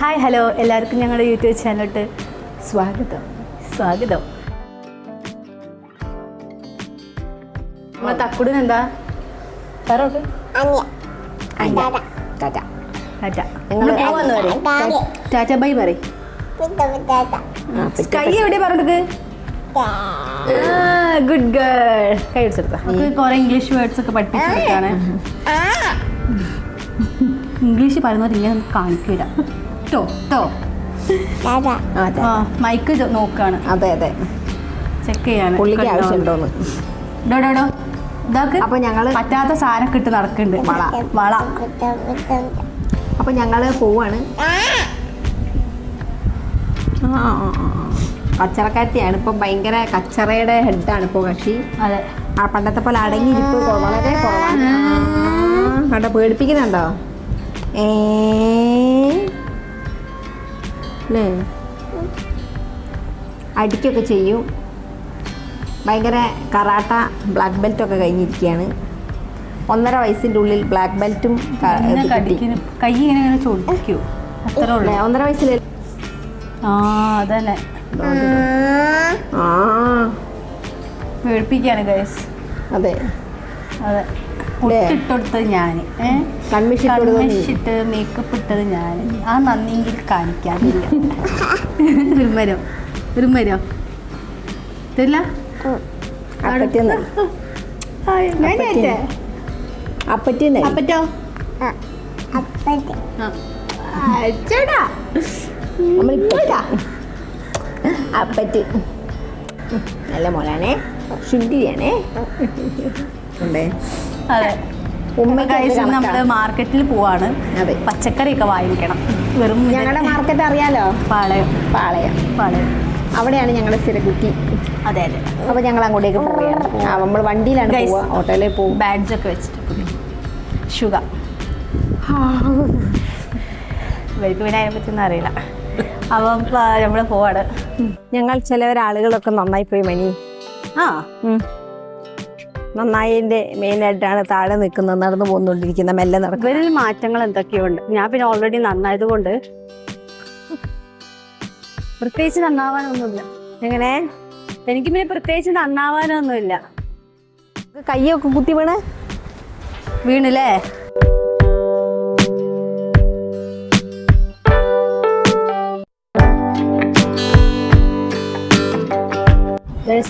Hi hello എല്ലാവർക്കും ഞങ്ങളുടെ YouTube ചാനലോട്ട് സ്വാഗതം. സ്വാഗതം. നമ്മളെ തക്കുടിന് എന്താ? അന്യ. ടാറ്റ. ബൈ പറ കൈ എവിടെ പറഞ്ഞത്? ഗുഡ് ഗേൾ കൈ പിടിച്ചെടുത്ത കുറെ ഇംഗ്ലീഷ് വേർഡ്സ് ഒക്കെ പഠിപ്പിച്ചെടുക്കാണ് ഇംഗ്ലീഷ് പറയുന്നവർ ഇങ്ങനെ നമുക്ക് കാണിക്കൂല. ടോ കേട്ടോ. ആ മൈക്ക് നോക്കാണ്. അതെ അതെ. ചെക്ക് ചെയ്യാണ്. പുള്ളിക്ക് കണ്ടോ? ആവശ്യമുണ്ടോന്ന്. ഡോ, ഡോ, ഡോ. ഇതാക്ക് അപ്പൊ ഞങ്ങൾ പറ്റാത്ത സാധനൊക്കെ ഇട്ട് നടക്കുന്നുണ്ട്. വള. വള. അപ്പൊ ഞങ്ങൾ പോവാണ്. ആ, ആ, ആ, ആ. കച്ചറക്കാരത്തിയാണ് ഇപ്പൊ ഭയങ്കര കച്ചറയുടെ ഹെഡാണ് ഇപ്പൊ കക്ഷി. അതെ. ആ പണ്ടത്തെ പോലെ അടങ്ങി കൊ- വളരെ കുറവാണ്. ആ, കണ്ടോ പേടിപ്പിക്കുന്നുണ്ടോ? ഏ അല്ലേ അടിക്കൊക്കെ ചെയ്യും. ഭയങ്കര കറാട്ട ബ്ലാക്ക് ബെൽറ്റ് ഒക്കെ കഴിഞ്ഞിരിക്കുകയാണ് ഒന്നര വയസ്സിന്റെ ഉള്ളിൽ ബ്ലാക്ക് ബെൽറ്റും ക- ഇങ്ങനെ ചോദിക്കൂ? ഒന്നര വയസ്സിൽ ആ അതന്നെ. ആ. പേടിപ്പിക്കാണ് ഗൈസ് അതെ. അതെ? ഇട്ടുകൊടുത്തത് ഞാൻ. കൺമിഷിട്ട് മേക്കപ്പ് ഇട്ടത് ഞാൻ. ആ നന്ദിയെങ്കിൽ കാണിക്കാതില്ല ഒരു മരം ഒരു മരം തരില്ല അപ്പറ്റിന്ന്. ഹായ്, ഞാൻ അപ്പറ്റി. അപ്പറ്റോ. നല്ല മോളാണേ. ശുദ്ധിയാണേ ഉണ്ടേ. അതെ. എന്ത് നമ്മൾ മാർക്കറ്റിൽ പോവാണ്. പച്ചക്കറി പച്ചക്കറിയൊക്കെ വാങ്ങിക്കണം. വെറും ഞങ്ങളുടെ മാർക്കറ്റ് അറിയാലോ? പാളയം. പാളയം. പാളയം. അവിടെയാണ് ഞങ്ങളുടെ സ്ഥിരകുറ്റി അതെ അതെ. അപ്പോൾ ഞങ്ങൾ അങ്ങോട്ടേക്ക് പോവുകയാണ്. നമ്മൾ വണ്ടിയിലാണ്. പോവുക. ഓട്ടോയിലേ ബാഗ്സ് ഒക്കെ വെച്ചിട്ട് ഷുഗർ ഇവർക്ക് പിന്നെ അതിനെ പറ്റിയൊന്നും അറിയില്ല. അപ്പം നമ്മൾ പോവാണ്. ഞങ്ങൾ ചിലവരാളുകളൊക്കെ നന്നായി പോയി മണി. ആ. ഉം. മെയിൻ മെയിനായിട്ടാണ് താഴെ നിൽക്കുന്നത് നടന്നു പോന്നുകൊണ്ടിരിക്കുന്ന മെല്ലെ നടക്കുക ഇവരിൽ മാറ്റങ്ങൾ എന്തൊക്കെയുണ്ട്? ഞാൻ പിന്നെ ഓൾറെഡി നന്നായത് കൊണ്ട് പ്രത്യേകിച്ച് നന്നാവാനൊന്നുമില്ല. എങ്ങനെ? എനിക്ക് പിന്നെ പ്രത്യേകിച്ച് നന്നാവാനൊന്നുമില്ല. കയ്യൊക്കെ കുത്തി വീണ്? വീണില്ലേ?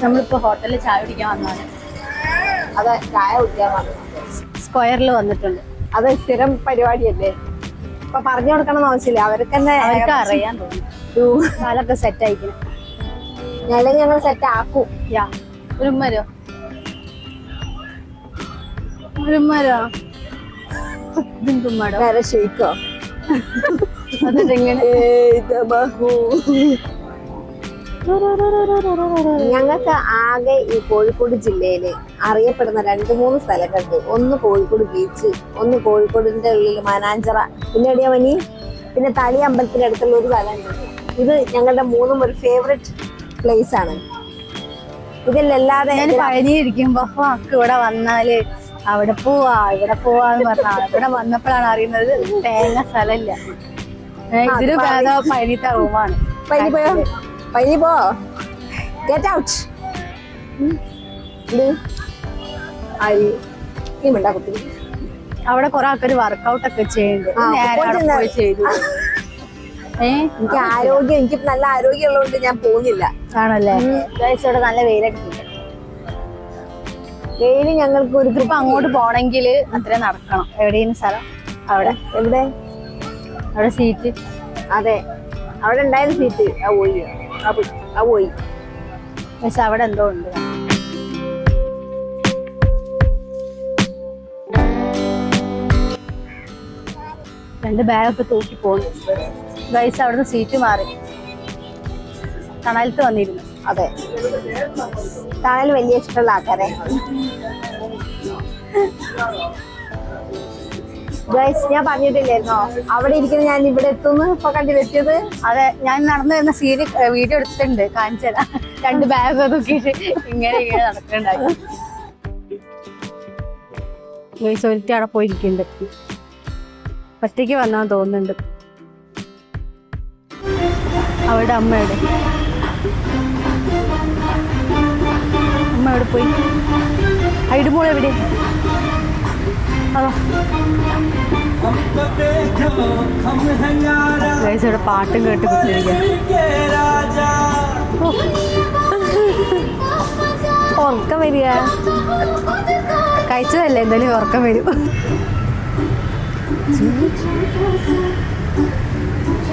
നമ്മളിപ്പോ ഹോട്ടലിൽ ചായ കുടിക്കാൻ വന്നാണ് അതെ ചായ കുടിക്കാൻ സ്ക്വയറിൽ വന്നിട്ടുണ്ട്. അത് സ്ഥിരം പരിപാടിയല്ലേ? ഇപ്പൊ പറഞ്ഞു കൊടുക്കണം ആവശ്യമില്ല. അവർക്ക് തന്നെ അറിയാൻ തോന്നുന്നു. കാലൊക്കെ സെറ്റ് ആയിക്കണം ഞങ്ങൾ ഞങ്ങൾ സെറ്റ് ആക്കും. യാ ഒരു മരോ ഒരു മരോ ഷെയ്ക്കോ? അതെങ്ങനെ ഞങ്ങൾക്ക് ആകെ ഈ കോഴിക്കോട് ജില്ലയിൽ അറിയപ്പെടുന്ന രണ്ട് മൂന്ന് സ്ഥലങ്ങളുണ്ട്. ഒന്ന് കോഴിക്കോട് ബീച്ച് ഒന്ന് കോഴിക്കോടിന്റെ ഉള്ളിൽ മനാഞ്ചറ. പിന്നെ എവിടെയാ മനി? പിന്നെ തളി അമ്പലത്തിന്റെ അടുത്തുള്ള ഒരു സ്ഥലമുണ്ട്. ഇത് ഞങ്ങളുടെ മൂന്നും ഒരു ഫേവറേറ്റ് പ്ലേസ് ആണ്. ഇതിലല്ലാതെ ഞാൻ പഴനി ഇരിക്കുമ്പോ അക്ക് ഇവിടെ വന്നാൽ അവിടെ പോവാ ഇവിടെ പോവാന്ന് പറഞ്ഞ ഇവിടെ വന്നപ്പോഴാണ് അറിയുന്നത് തേങ്ങ സ്ഥലമില്ല. ഇതൊരു ഭേദ പഴനിത്തെ റൂമാണ് പൈനി പോയോ? പൈനി പോ ഗെറ്റ് ഔട്ട് അരി നീ മിണ്ടാ കുട്ടി. അവിടെ കൊറേ ആൾക്കാർ വർക്കൗട്ട് ഒക്കെ ചെയ്തു. എനിക്ക് ആരോഗ്യം എനിക്ക് നല്ല ആരോഗ്യം ഉള്ളതുകൊണ്ട് ഞാൻ പോകുന്നില്ല. ആണല്ലേ? ഇവിടെ നല്ല വെയിലൊക്കെ വെയിൽ ഞങ്ങൾക്ക് ഒരു ഗ്രൂപ്പ് അങ്ങോട്ട് പോണെങ്കിൽ അത്ര നടക്കണം. എവിടെയും സ്ഥലം? അവിടെ. എവിടെ? അവിടെ സീറ്റ് അതെ. അവിടെ ഉണ്ടായിരുന്ന സീറ്റ് ആ പോയി. പോയി. പക്ഷെ അവിടെ എന്തോ ഉണ്ട്. രണ്ട് ബാഗൊക്കെ തൂക്കി പോണു ഗൈസ് അവിടുന്ന് സീറ്റ് മാറി. തണലത്ത് വന്നിരുന്നു. അതെ. തണൽ വലിയ ഇഷ്ടമുള്ള ആൾക്കാരെ. ഗൈസ് ഞാൻ പറഞ്ഞിട്ടില്ലായിരുന്നോ? അവിടെ ഇരിക്കുന്ന ഞാൻ ഇവിടെ എത്തുന്നു. ഇപ്പൊ കണ്ടിലെത്തിയത് അതെ ഞാൻ നടന്നു വരുന്ന സീരി വീഡിയോ എടുത്തിട്ടുണ്ട്. കാണിച്ചു രണ്ട് ബാഗ് തൂക്കിയിട്ട് ഇങ്ങനെ ഇങ്ങനെ നടക്കുന്നുണ്ടായി. ഗൈസ് ഒരുത്തി അവിടെ പോയിരിക്കുന്നുണ്ട്. ഒറ്റയ്ക്ക് വന്നാന്ന് തോന്നുന്നുണ്ട്. അവളുടെ അമ്മയുടെ അമ്മ എവിടെ പോയി? ഐഡുമോൾ ഇവിടെ പാട്ടും കേട്ട് ഉറക്കം വരിക. കഴിച്ചതല്ലേ? എന്തായാലും ഉറക്കം വരും.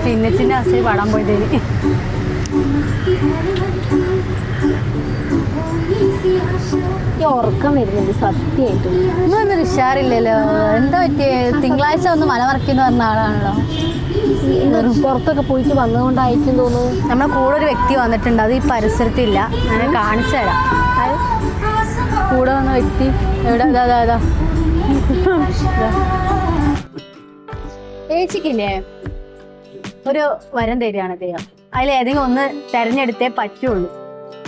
ചിന്നത്തിന്റെ അസി പാടാൻ പോയതേനി. ഉറക്കം വരുന്നുണ്ട് സത്യമായിട്ടും. ഒന്നും ഉഷാറില്ലല്ലോ. എന്താ പറ്റിയ? തിങ്കളാഴ്ച ഒന്ന് മലമറക്കിന്ന് പറഞ്ഞ ആളാണല്ലോ. പുറത്തൊക്കെ പോയിട്ട് വന്നതുകൊണ്ടായിരിക്കും തോന്നുന്നു. നമ്മുടെ കൂടെ ഒരു വ്യക്തി വന്നിട്ടുണ്ട്. അത് ഈ പരിസരത്തില്ല. ഞാൻ കാണിച്ചു തരാം. കൂടെ വന്ന വ്യക്തി. എവിടെ? അതാ അതാ അതാ. ചേച്ചിക്കില്ലേ? ഒരു വരം തരികയാണ് അദ്ദേഹം അതിൽ ഏതെങ്കിലും ഒന്ന് തെരഞ്ഞെടുത്തേ പറ്റുള്ളൂ.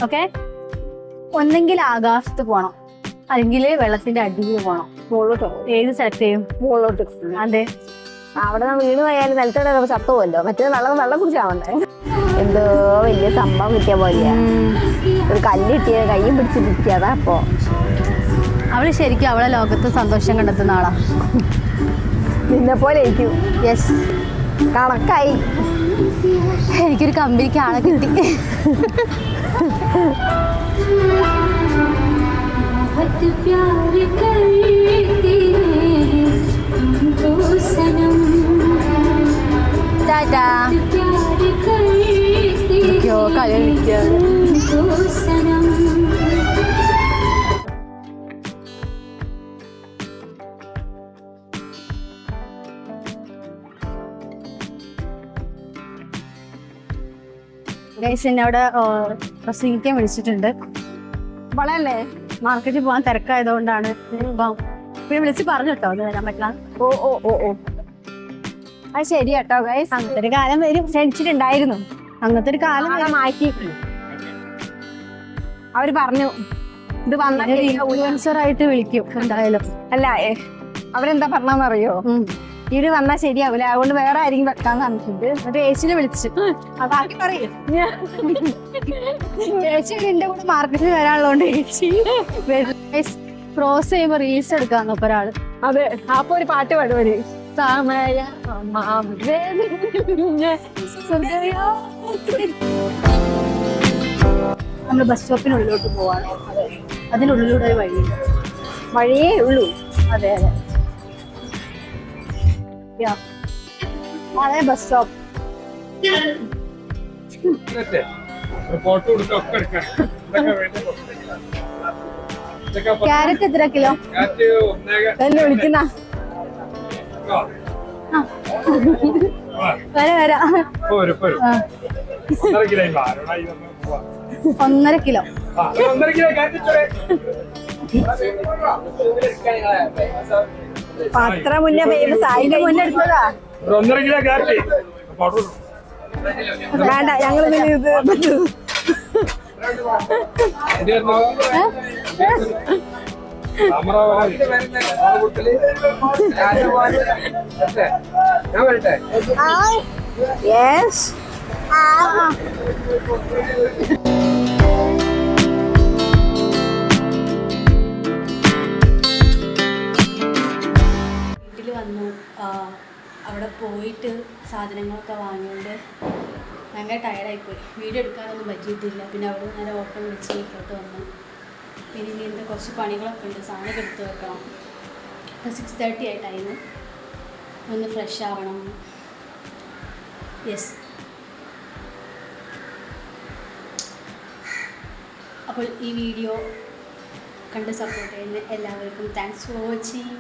ഓക്കെ? ഒന്നെങ്കിൽ ആകാശത്ത് പോണം. അല്ലെങ്കിൽ വെള്ളത്തിന്റെ അടിയിൽ പോണം. മുകളിലോട്ടോ ഏത് സെലക്ട് ചെയ്യും മുകളിലോട്ട് അതെ. അവിടെ നമ്മൾ വീണ് പോയാലും നിലത്തോടെ ചത്തുപോല്ലോ മറ്റേ വെള്ളം വെള്ളം കുടിച്ചാവണ്ടേ എന്തോ വലിയ സംഭവം കിട്ടിയ പോലെയാ. ഒരു കല്ല് കിട്ടിയ കയ്യും പിടിച്ച് അതാ അപ്പോ അവൾ ശരിക്കും അവളെ ലോകത്ത് സന്തോഷം കണ്ടെത്തുന്ന ആളാ. നിന്നെ പോലെ ഇരിക്കും യെസ് കണക്കായി. എനിക്കൊരു കമ്പനിക്ക് ആളെ കിട്ടി. ടാറ്റാ. കളിക്കാൻ. ഗൈസ് എന്നെ അവിടെ പ്രസംഗിക്കാൻ വിളിച്ചിട്ടുണ്ട്. വളരല്ലേ മാർക്കറ്റിൽ പോകാൻ തിരക്കായതുകൊണ്ടാണ്. പിന്നെ വിളിച്ച് പറഞ്ഞു കേട്ടോ അത് വരാൻ പറ്റില്ല. ഓ ഓ ഓ ഓ. അത് ശരി കേട്ടോ ഗൈസ് അങ്ങനത്തെ ഒരു കാലം വരും. ക്ഷണിച്ചിട്ടുണ്ടായിരുന്നു. അങ്ങനത്തെ ഒരു കാലം മാറ്റി അവർ പറഞ്ഞു ഇത് വന്നിട്ട് ആയിട്ട് വിളിക്കും എന്തായാലും. അല്ല അവരെന്താ പറഞ്ഞറിയോ ഇത് വന്നാ ശരിയാവില്ല അതുകൊണ്ട് വേറെ ആരെങ്കിലും വെക്കാൻ പറഞ്ഞിട്ടുണ്ട്. എന്നിട്ട് ഏച്ചിനെ വിളിച്ചു. ബാക്കി പറയും. ഏച്ചി എന്റെ കൂടെ മാർക്കറ്റിൽ വരാനുള്ളതുകൊണ്ട് ഏച്ചി ക്രോസ് ചെയ്യുമ്പോ റീൽസ് എടുക്കാൻ ഇപ്പൊ ഒരാൾ. അതെ അപ്പൊ ഒരു പാട്ട് പാടുവര് സമയ നമ്മൾ ബസ് സ്റ്റോപ്പിനുള്ളിലോട്ട് പോവാണ്. അതിനുള്ളിലൂടെ വഴിയുണ്ട്. വഴിയേ ഉള്ളൂ. അതെ അതെ. യാ. അതെ ബസ് സ്റ്റോപ്പ് ഫോട്ടോ ക്യാരറ്റ് എത്ര കിലോ? എന്നെ വിളിക്കുന്ന. ഒന്നര കിലോ ഒന്നര കിലോ. ആ അത്ര മുന്നേ ഫേമസ് ആയി ഇതിന്റെ മുന്നേ എടുത്തതാ. ഒന്നര കിലോ ഫോട്ടോ വേണ്ട ഞങ്ങൾ ഇത് ഞാൻ വരട്ടെ യെസ് വീട്ടിൽ അവിടെ പോയിട്ട് സാധനങ്ങളൊക്കെ വാങ്ങിയോണ്ട് ഭയങ്കര ടയർഡായിപ്പോയി വീഡിയോ എടുക്കാനൊന്നും പറ്റിയിട്ടില്ല. പിന്നെ അവിടെ നേരെ ഓട്ടോ വിളിച്ച് വീട്ടിലോട്ട് വന്നു. പിന്നെ ഇനി എന്താ കുറച്ച് പണികളൊക്കെ ഉണ്ട്. സാധനമൊക്കെ എടുത്ത് വെക്കണം. ഇപ്പോൾ സിക്സ് തേർട്ടി ആയി ടൈം ഒന്ന് ഫ്രഷ് ആവണം. യെസ് അപ്പോൾ ഈ വീഡിയോ കണ്ട് സപ്പോർട്ട് ചെയ്യുന്ന എല്ലാവർക്കും താങ്ക്സ് ഫോർ വാച്ചിങ്